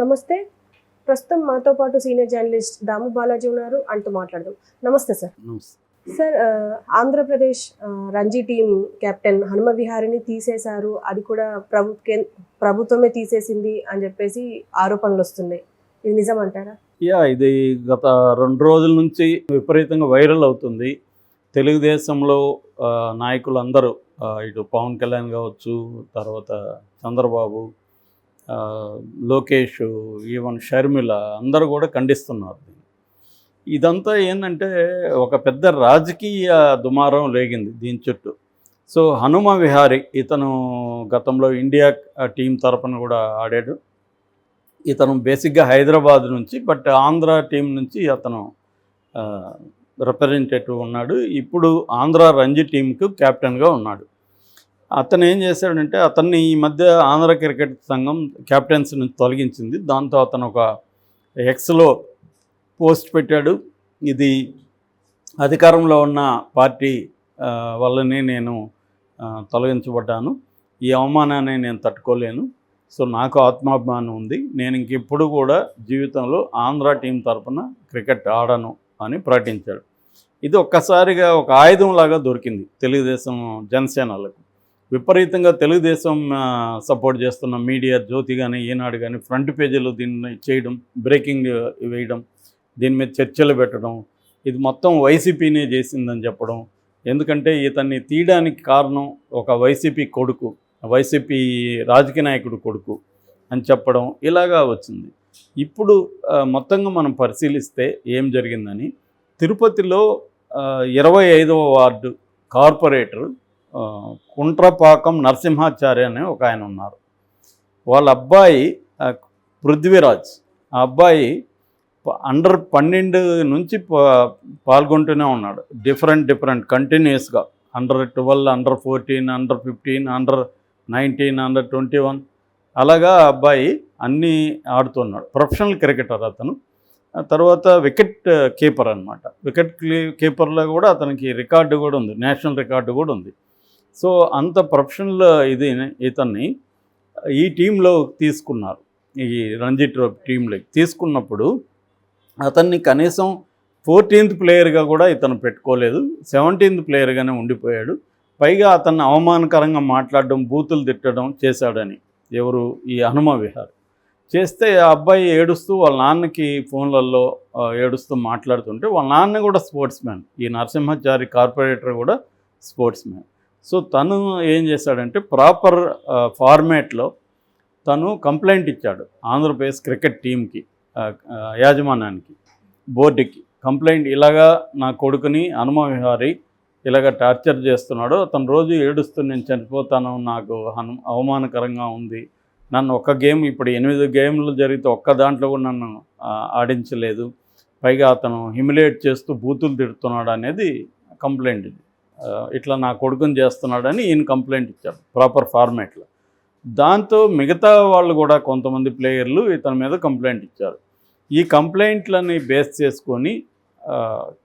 నమస్తే. ప్రస్తుతం మాతో పాటు సీనియర్ జర్నలిస్ట్ దాము బాలాజీ ఉన్నారు. అంటూ మాట్లాడదాం. నమస్తే sir. Sir Andhra Pradesh Ranji team captain Hanuma విహారిని తీసేశారు. అది కూడా ప్రభు ప్రభుత్వమే తీసేసింది అని చెప్పేసి ఆరోపణలు వస్తున్నాయి. ఇది నిజం అంటారా యా ఇది గత రెండు రోజుల నుంచి విపరీతంగా వైరల్ అవుతుంది. తెలుగుదేశంలో నాయకులందరూ ఇటు పవన్ కళ్యాణ్ కావచ్చు తర్వాత చంద్రబాబు లోకేష్ ఈవెన్ షర్మిల అందరూ కూడా ఖండిస్తున్నారు. ఇదంతా ఏంటంటే ఒక పెద్ద రాజకీయ దుమారం లేగింది దీని చుట్టూ. సో హనుమ విహారి ఇతను గతంలో ఇండియా టీం తరపున కూడా ఆడాడు. ఇతను బేసిక్గా హైదరాబాద్ నుంచి బట్ ఆంధ్ర టీం నుంచి అతను రిప్రజెంటేటివ్ ఉన్నాడు. ఇప్పుడు ఆంధ్ర రంజీ టీంకు కెప్టెన్గా ఉన్నాడు. అతను ఏం చేశాడంటే అతన్ని ఈ మధ్య ఆంధ్ర క్రికెట్ సంఘం కెప్టెన్స్ నుంచి తొలగించింది. దాంతో అతను ఒక ఎక్స్లో పోస్ట్ పెట్టాడు. ఇది అధికారంలో ఉన్న పార్టీ వల్లనే నేను తొలగించబడ్డాను. ఈ అవమానాన్ని నేను తట్టుకోలేను. సో నాకు ఆత్మాభిమానం ఉంది. నేను ఇంకెప్పుడు కూడా జీవితంలో ఆంధ్ర టీం తరఫున క్రికెట్ ఆడను అని ప్రకటించాడు. ఇది ఒక్కసారిగా ఒక ఆయుధం లాగా దొరికింది. తెలుగుదేశం జనసేనలకు. విపరీతంగా తెలుగుదేశం సపోర్ట్ చేస్తున్న మీడియా జ్యోతి కానీ ఈనాడు కానీ ఫ్రంట్ పేజీలు దీన్ని చేయడం బ్రేకింగ్ వేయడం దీని మీద చర్చలు పెట్టడం ఇది మొత్తం వైసీపీనే చేసిందని చెప్పడం. ఎందుకంటే ఇతన్ని తీయడానికి కారణం ఒక వైసీపీ కొడుకు వైసీపీ రాజకీయ నాయకుడు కొడుకు అని చెప్పడం ఇలాగా వచ్చింది. ఇప్పుడు మొత్తంగా మనం పరిశీలిస్తే ఏం జరిగిందని తిరుపతిలో ఇరవై ఐదవ వార్డు కార్పొరేటర్ కుంట్రపాకం నరసింహాచార్య అనే ఒక ఆయన ఉన్నారు. వాళ్ళ అబ్బాయి పృథ్వీరాజ్. ఆ అబ్బాయి అండర్ పన్నెండు నుంచి పాల్గొంటూనే ఉన్నాడు. డిఫరెంట్ డిఫరెంట్ కంటిన్యూస్గా under twelve under fourteen under fifteen under nineteen under twenty one అలాగా అబ్బాయి అన్నీ ఆడుతున్నాడు ప్రొఫెషనల్ క్రికెటర్ అతను. తర్వాత వికెట్ కీపర్ అనమాట వికెట్ కీపర్లో కూడా అతనికి రికార్డు కూడా ఉంది. నేషనల్ రికార్డు కూడా ఉంది. సో అంత ప్రొఫెషనల్ ఇది ఇతన్ని ఈ టీంలో తీసుకున్నారు. ఈ రంజీ ట్రోఫీ టీంలోకి తీసుకున్నప్పుడు అతన్ని కనీసం ఫోర్టీన్త్ ప్లేయర్గా కూడా ఇతను పెట్టుకోలేదు. సెవెంటీన్త్ ప్లేయర్గానే ఉండిపోయాడు. పైగా అతన్ని అవమానకరంగా మాట్లాడడం బూతులు తిట్టడం చేశాడని ఎవరు ఈ హనుమ విహార్. చేస్తే ఆ అబ్బాయి ఏడుస్తూ వాళ్ళ నాన్నకి ఫోన్లలో ఏడుస్తూ మాట్లాడుతుంటే వాళ్ళ నాన్న కూడా స్పోర్ట్స్ మ్యాన్ ఈ నరసింహాచారి కార్పొరేటర్ కూడా స్పోర్ట్స్ మ్యాన్ సో తను ఏం చేశాడంటే ప్రాపర్ ఫార్మేట్లో తను కంప్లైంట్ ఇచ్చాడు ఆంధ్రప్రదేశ్ క్రికెట్ టీంకి యాజమాన్యానికి బోర్డుకి. కంప్లైంట్ ఇలాగా నా కొడుకుని హనుమ విహారి ఇలాగ టార్చర్ చేస్తున్నాడు అతను రోజు ఏడుస్తూ నేను చనిపోతాను నాకు హను అవమానకరంగా ఉంది. నన్ను ఒక్క గేమ్ ఇప్పుడు ఎనిమిది గేమ్లు జరిగితే ఒక్క దాంట్లో కూడా నన్ను ఆడించలేదు. పైగా అతను హ్యూమిలేట్ చేస్తూ బూతులు తిడుతున్నాడు అనేది కంప్లైంట్ ఇది. ఇట్లా నా కొడుకుని చేస్తున్నాడని ఈయన కంప్లైంట్ ఇచ్చాడు ప్రాపర్ ఫార్మాట్లో దాంతో మిగతా వాళ్ళు కూడా కొంతమంది ప్లేయర్లు ఇతని మీద కంప్లైంట్ ఇచ్చారు. ఈ కంప్లైంట్లని బేస్ చేసుకొని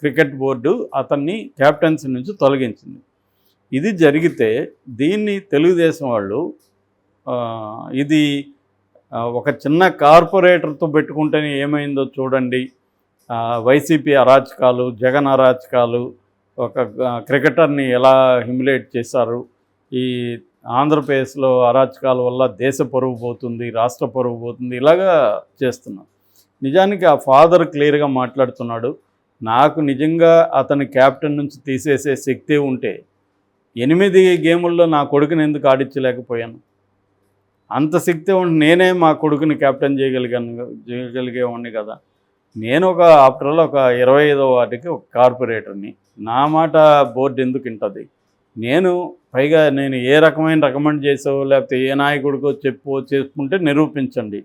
క్రికెట్ బోర్డు అతన్ని క్యాప్టెన్సీ నుంచి తొలగించింది. ఇది జరిగితే దీన్ని తెలుగుదేశం వాళ్ళు ఇది ఒక చిన్న కార్పొరేటర్తో పెట్టుకుంటేనే ఏమైందో చూడండి. వైసీపీ అరాచకాలు జగన్ అరాచకాలు ఒక క్రికెటర్ని ఎలా హ్యూమిలేట్ చేశారు? ఈ ఆంధ్రప్రదేశ్లో అరాచకాల వల్ల దేశ పరువు పోతుంది రాష్ట్ర పరువు పోతుంది ఇలాగా చేస్తున్నారు. నిజానికి ఆ ఫాదర్ క్లియర్గా మాట్లాడుతున్నాడు. నాకు నిజంగా అతని క్యాప్టెన్ నుంచి తీసేసే శక్తి ఉంటే ఎనిమిది గేముల్లో నా కొడుకుని ఎందుకు ఆడించలేకపోయాను? అంత శక్తి ఉంటే నేనే మా కొడుకుని క్యాప్టెన్ చేయగలిగాను చేయగలిగేవాడిని కదా. నేను ఒక ఆఫ్టర్ ఆల్ ఒక ఇరవై ఐదో వాటికి ఒక కార్పొరేటర్ని. నా మాట బోర్డు ఎందుకు వింటుంది? నేను పైగా నేను ఏ రకమైన రికమెండ్ చేసావో లేకపోతే ఏ నాయకుడికో చెప్పు చేసుకుంటే నిరూపించండి.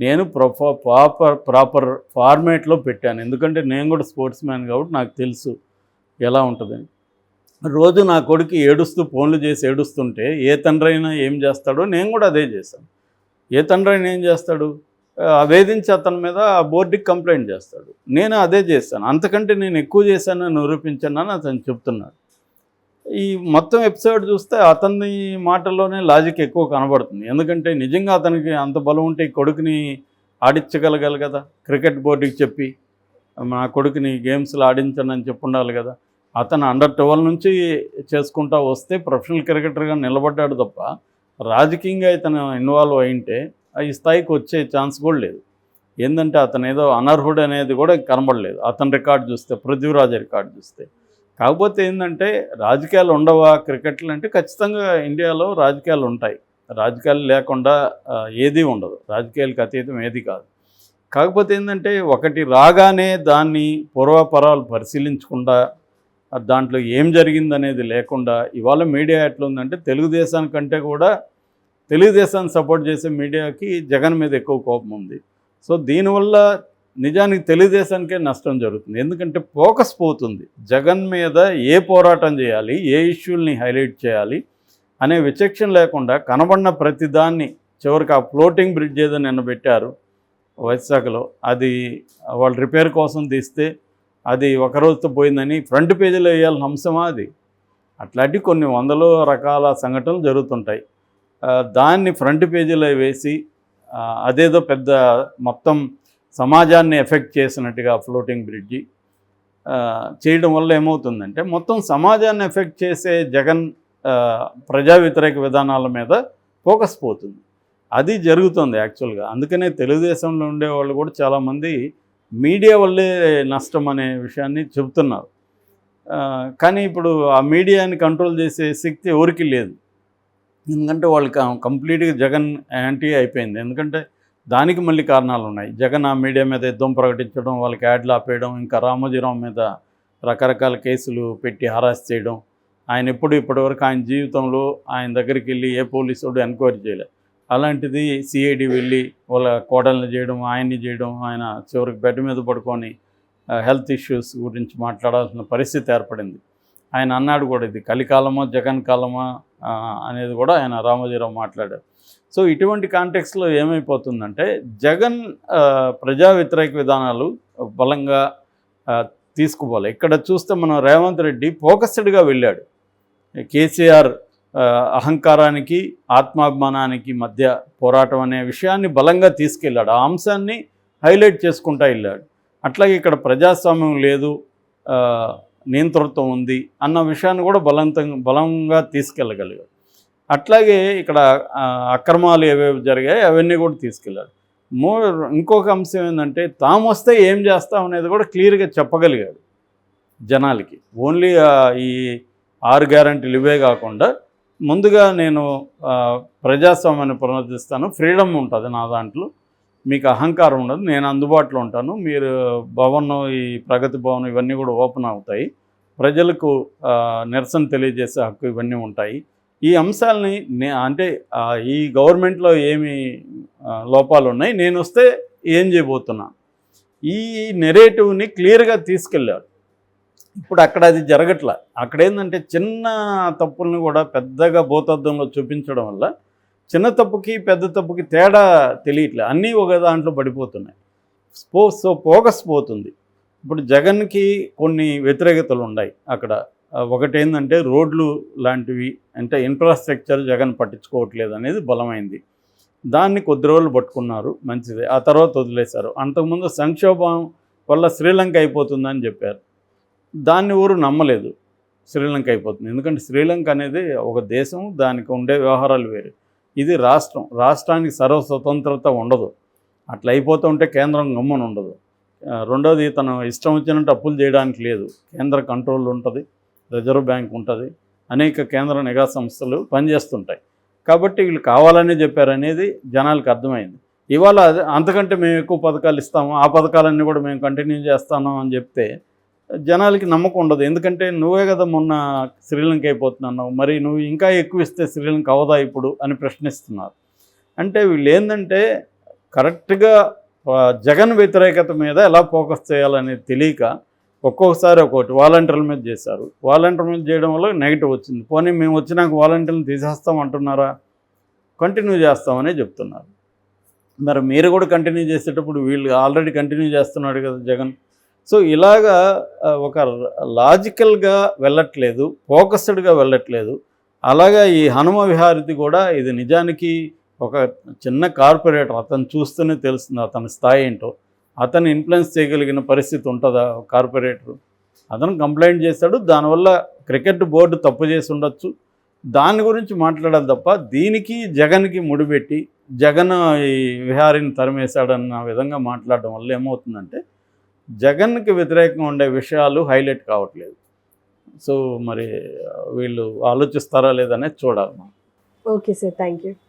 నేను ప్రొఫా ప్రాపర్ ప్రాపర్ ఫార్మేట్లో పెట్టాను. ఎందుకంటే నేను కూడా స్పోర్ట్స్ మ్యాన్ కాబట్టి నాకు తెలుసు ఎలా ఉంటుందని. రోజు నా కొడుకు ఏడుస్తూ ఫోన్లు చేసి ఏడుస్తుంటే ఏ తండ్రి అయినా ఏం చేస్తాడో నేను కూడా అదే చేశాను. ఏ తండ్రి అయినా ఏం చేస్తాడు? వేధించి అతని మీద ఆ బోర్డుకి కంప్లైంట్ చేస్తాడు. నేను అదే చేశాను. అంతకంటే నేను ఎక్కువ చేశానని నిరూపించానని అతను చెప్తున్నాడు. ఈ మొత్తం ఎపిసోడ్ చూస్తే అతని మాటల్లోనే లాజిక్ ఎక్కువ కనబడుతుంది. ఎందుకంటే నిజంగా అతనికి అంత బలం ఉంటే కొడుకుని ఆడించగలగాలి కదా. క్రికెట్ బోర్డుకి చెప్పి నా కొడుకుని గేమ్స్లో ఆడించండి అని చెప్పి ఉండాలి కదా. అతను అండర్ ట్వెల్వ్ నుంచి చేసుకుంటా వస్తే ప్రొఫెషనల్ క్రికెటర్గా నిలబడ్డాడు తప్ప రాజకీయంగా ఇతను ఇన్వాల్వ్ అయింటే ఈ స్థాయికి వచ్చే ఛాన్స్ కూడా లేదు. ఏంటంటే అతను ఏదో అనర్హుడు అనేది కూడా కనబడలేదు. అతని రికార్డు చూస్తే పృథ్వీరాజ్ రికార్డు చూస్తే. కాకపోతే ఏంటంటే రాజకీయాలు ఉండవా? క్రికెట్లు అంటే ఖచ్చితంగా ఇండియాలో రాజకీయాలు ఉంటాయి. రాజకీయాలు లేకుండా ఏదీ ఉండదు. రాజకీయాలకు అతీతం ఏది కాదు. కాకపోతే ఏంటంటే ఒకటి రాగానే దాన్ని పూర్వపరాలు పరిశీలించకుండా దాంట్లో ఏం జరిగిందనేది లేకుండా ఇవాళ మీడియా ఎట్లుందంటే తెలుగుదేశానికంటే కూడా తెలుగుదేశాన్ని సపోర్ట్ చేసే మీడియాకి జగన్ మీద ఎక్కువ కోపం ఉంది. సో దీనివల్ల నిజానికి తెలుగుదేశానికే నష్టం జరుగుతుంది. ఎందుకంటే ఫోకస్ పోతుంది. జగన్ మీద ఏ పోరాటం చేయాలి ఏ ఇష్యూల్ని హైలైట్ చేయాలి అనే విచక్షణ లేకుండా కనబడిన ప్రతిదాన్ని చివరికి ఆ ఫ్లోటింగ్ బ్రిడ్జ్ ఏదో నిన్న పెట్టారు వైశాఖలో అది వాళ్ళు రిపేర్ కోసం తీస్తే అది ఒక రోజుతో పోయిందని ఫ్రంట్ పేజీలో వేయాల్సిన అంశమా అది? అట్లాంటి కొన్ని వందల రకాల సంఘటనలు జరుగుతుంటాయి. దాన్ని ఫ్రంట్ పేజీలో వేసి అదేదో పెద్ద మొత్తం సమాజాన్ని ఎఫెక్ట్ చేసినట్టుగా ఫ్లోటింగ్ బ్రిడ్జి చేయడం వల్ల ఏమవుతుందంటే మొత్తం సమాజాన్ని ఎఫెక్ట్ చేసే జగన్ ప్రజా వ్యతిరేక విధానాల మీద ఫోకస్ పోతుంది. అది జరుగుతుంది యాక్చువల్గా. అందుకనే తెలుగుదేశంలో ఉండేవాళ్ళు కూడా చాలామంది మీడియా వల్లే నష్టం అనే విషయాన్ని చెబుతున్నారు. కానీ ఇప్పుడు ఆ మీడియాని కంట్రోల్ చేసే శక్తి ఎవరికి లేదు. ఎందుకంటే వాళ్ళకి కంప్లీట్గా జగన్ యాంటీ అయిపోయింది. ఎందుకంటే దానికి మళ్ళీ కారణాలు ఉన్నాయి జగన్ ఆ మీడియా మీద యుద్ధం ప్రకటించడం వాళ్ళకి యాడ్లు ఆపేయడం ఇంకా రామోజీరావు మీద రకరకాల కేసులు పెట్టి హరాస్ చేయడం ఆయన ఎప్పుడు ఇప్పటివరకు ఆయన జీవితంలో ఆయన దగ్గరికి వెళ్ళి ఏ పోలీసుడు ఎంక్వైరీ చేయలేదు అలాంటిది సిఐడి వెళ్ళి వాళ్ళ కోడల్ని చేయడం ఆయన్ని చేయడం ఆయన చివరికి బెడ్ మీద పడుకొని హెల్త్ ఇష్యూస్ గురించి మాట్లాడాల్సిన పరిస్థితి ఏర్పడింది. ఆయన అన్నాడు కూడా ఇది కలికాలమా జగన్ కాలమా అనేది కూడా ఆయన రామోజీరావు మాట్లాడారు. సో ఇటువంటి కాంటెక్స్లో ఏమైపోతుందంటే జగన్ ప్రజా వ్యతిరేక విధానాలు బలంగా ఆ, తీసుకుపోవాలి. ఇక్కడ చూస్తే మనం రేవంత్ రెడ్డి ఫోకస్డ్గా వెళ్ళాడు. కేసీఆర్ అహంకారానికి ఆత్మాభిమానానికి మధ్య పోరాటం అనే విషయాన్ని బలంగా తీసుకెళ్ళాడు. ఆ అంశాన్ని హైలైట్ చేసుకుంటా వెళ్ళాడు. అట్లాగే ఇక్కడ ప్రజాస్వామ్యం లేదు. నియంతృత్వం ఉంది అన్న విషయాన్ని కూడా బలంతంగా బలంగా తీసుకెళ్ళగలిగాడు. అట్లాగే ఇక్కడ అక్రమాలు ఏవేవి జరిగాయి అవన్నీ కూడా తీసుకెళ్ళాడు. మో ఇంకొక అంశం ఏంటంటే తాము వస్తే ఏం చేస్తాం అనేది కూడా క్లియర్గా చెప్పగలిగాడు జనాలకి. ఓన్లీ ఈ ఆరు గ్యారంటీలు ఇవే కాకుండా ముందుగా నేను ప్రజాస్వామ్యాన్ని పునరుద్ధరిస్తాను ఫ్రీడమ్ ఉంటుంది నా దాంట్లో. మీకు అహంకారం ఉండదు నేను అందుబాటులో ఉంటాను. మీరు భవన్ ఈ ప్రగతి భవన్ ఇవన్నీ కూడా ఓపెన్ అవుతాయి. ప్రజలకు నిరసన తెలియజేసే హక్కు ఇవన్నీ ఉంటాయి. ఈ అంశాలని నే అంటే ఈ గవర్నమెంట్లో ఏమి లోపాలు ఉన్నాయి? నేను వస్తే ఏం చేయబోతున్నా? ఈ నెరేటివ్ని క్లియర్గా తీసుకెళ్ళాడు ఇప్పుడు అక్కడ అది జరగట్ల. అక్కడ ఏంటంటే చిన్న తప్పుల్ని కూడా పెద్దగా భూతద్దంలో చూపించడం వల్ల చిన్న తప్పుకి పెద్ద తప్పుకి తేడా తెలియట్లే. అన్నీ ఒక దాంట్లో పడిపోతున్నాయి. స్పో సో ఫోకస్ పోతుంది. ఇప్పుడు జగన్కి కొన్ని వ్యతిరేకతలు ఉన్నాయి. అక్కడ ఒకటి ఏంటంటే రోడ్లు లాంటివి అంటే ఇన్ఫ్రాస్ట్రక్చర్ జగన్ పట్టించుకోవట్లేదు అనేది బలమైంది. దాన్ని కొద్ది రోజులు పట్టుకున్నారు మంచిది. ఆ తర్వాత వదిలేశారు. అంతకుముందు సంక్షోభం వల్ల శ్రీలంక అయిపోతుందని చెప్పారు. దాన్ని ఊరు నమ్మలేదు. శ్రీలంక అయిపోతుంది. ఎందుకంటే శ్రీలంక అనేది ఒక దేశం దానికి ఉండే వ్యవహారాలు వేరు. ఇది రాష్ట్రం. రాష్ట్రానికి సర్వ స్వతంత్రత ఉండదు. అట్లా అయిపోతూ ఉంటే కేంద్రం గమ్మున ఉండదు. ఆ, రెండోది తను ఇష్టం వచ్చినట్టు అప్పులు చేయడానికి లేదు. కేంద్ర కంట్రోల్ ఉంటుంది రిజర్వ్ బ్యాంక్ ఉంటుంది అనేక కేంద్ర నిఘా సంస్థలు పనిచేస్తుంటాయి. కాబట్టి వీళ్ళు కావాలనే చెప్పారనేది జనాలకు అర్థమైంది. ఇవాళ అంతకంటే మేము ఎక్కువ పథకాలు ఇస్తాము ఆ పథకాలన్నీ కూడా మేము కంటిన్యూ చేస్తాము అని చెప్తే జనాలకి నమ్మకం ఉండదు. ఎందుకంటే నువ్వే కదా మొన్న శ్రీలంక అయిపోతున్నావు మరి నువ్వు ఇంకా ఎక్కువ ఇస్తే శ్రీలంక అవదా ఇప్పుడు అని ప్రశ్నిస్తున్నారు. అంటే వీళ్ళు ఏంటంటే కరెక్ట్గా జగన్ వ్యతిరేకత మీద ఎలా ఫోకస్ చేయాలనేది తెలియక ఒక్కొక్కసారి ఒక్కొక్కటి వాలంటీర్ల మీద చేశారు. వాలంటీర్ మీద చేయడం వల్ల నెగిటివ్ వచ్చింది. పోనీ మేము వచ్చినాక వాలంటీర్లు తీసేస్తాం అంటున్నారా? కంటిన్యూ చేస్తామనే చెప్తున్నారు. మరి మీరు కూడా కంటిన్యూ చేసేటప్పుడు వీళ్ళు ఆల్రెడీ కంటిన్యూ చేస్తున్నాడు కదా జగన్. సో ఇలాగా ఒక లాజికల్గా వెళ్ళట్లేదు ఫోకస్డ్గా వెళ్ళట్లేదు. అలాగా ఈ హనుమ విహారిది కూడా ఇది నిజానికి ఒక చిన్న కార్పొరేటర్ అతను చూస్తూనే తెలుస్తుంది అతని స్థాయి ఏంటో. అతను ఇన్ఫ్లుయెన్స్ చేయగలిగిన పరిస్థితి ఉంటుందా కార్పొరేటర్? అతను కంప్లైంట్ చేశాడు దానివల్ల క్రికెట్ బోర్డు తప్పు చేసి ఉండొచ్చు. దాని గురించి మాట్లాడాలి తప్ప దీనికి జగన్కి ముడిపెట్టి జగన్ ఈ విహారీని తరిమేశాడన్న విధంగా మాట్లాడడం వల్ల ఏమవుతుందంటే జగన్కి వ్యతిరేకంగా ఉండే విషయాలు హైలైట్ కావట్లేదు. సో మరి వీళ్ళు ఆలోచిస్తారా లేదనేది చూడాలి మనం. Okay sir thank you